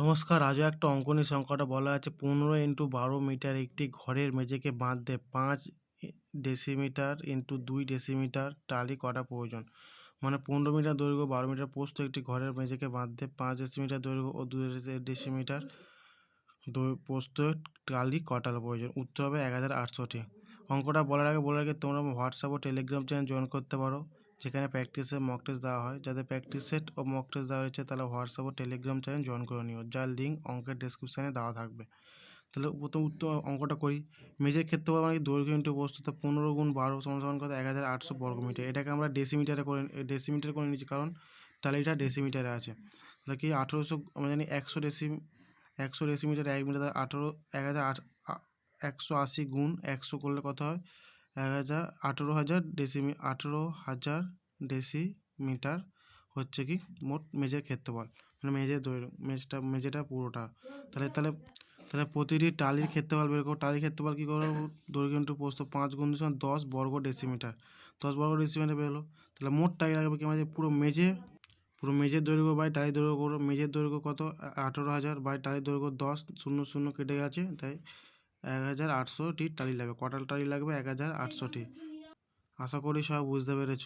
নমস্কার, আজও একটা অঙ্কনী সংখ্যাটা বলা আছে। পনেরো ইন্টু বারো মিটার একটি ঘরের মেঝেকে বাঁধতে পাঁচ ডেসিমিটার ইন্টু দুই ডেসিমিটার টালি করা প্রয়োজন? মানে পনেরো মিটার দৈর্ঘ্য, বারো মিটার পোস্ত একটি ঘরের মেঝেকে বাঁধতে পাঁচ ডেসিমিটার দৈর্ঘ্য ও দুই ডেসিমিটার প্রস্থ টালি কটার প্রয়োজন? উত্তর হবে এক হাজার আটশোটি। অঙ্কটা বলার আগে বলার আগে তোমরা হোয়াটসঅ্যাপ ও টেলিগ্রাম চ্যানেল জয়েন করতে পারো। যেখানে প্র্যাকটিসের মক টেস্ট দেওয়া হয়। যাদের প্র্যাকটিস সেট ও মক টেস্ট দেওয়া হয়েছে তারা হোয়াটসঅ্যাপ ও টেলিগ্রাম চ্যানেল জয়েন করে নিও, যার লিঙ্ক অঙ্কের ডেসক্রিপশানে দেওয়া থাকবে। তাহলে প্রথম উত্তর অঙ্কটা করি। মেজের ক্ষেত্রে মানে কি দৈর্ঘ্য ইন্টু বস্তুতে পনেরো গুণ বারো সমান কত? এক হাজার আটশো বর্গমিটার এটাকে আমরা ডেসিমিটারে করে ডেসিমিটার করে নিচ্ছি কারণ টালিটা ডেসিমিটারে আছে। তাহলে কি আঠেরোশো আমরা জানি একশো ডেসি একশো ডেসিমিটার এক মিটার আঠেরো এক হাজার আট একশো আশি গুণ একশো করলে কত হয়? এক হাজার আঠেরো হাজার ডেসিমি, আঠেরো হাজার ডেসিমিটার হচ্ছে কি মোট মেঝের ক্ষেত্রফল। মানে মেঝের দৈর্ঘ্য, মেঝটা, মেঝেটা পুরোটা। তাহলে তাহলে তাহলে প্রতিটি টালির ক্ষেত্রফল বের করো। টালির ক্ষেত্রফল কী করব দৈর্ঘ্য ইন্টু প্রস্থ পাঁচ গুণ সমান দশ বর্গ ডেসিমিটার। দশ বর্গ ডেসিমিটার বেরোলো তাহলে মোট টালি লাগবে কি আমাদের? পুরো মেঝে, পুরো মেঝের দৈর্ঘ্য বাই টালির দৈর্ঘ্য করো। মেঝের দৈর্ঘ্য কত? আঠেরো হাজার বাই টালির দৈর্ঘ্য দশ, শূন্য শূন্য কেটে গেছে। তাই এক হাজার আটশোটি টালি লাগবে। কটাল টালি লাগবে? এক হাজার আটশোটি। আশা করি সব বুঝতে পেরেছ।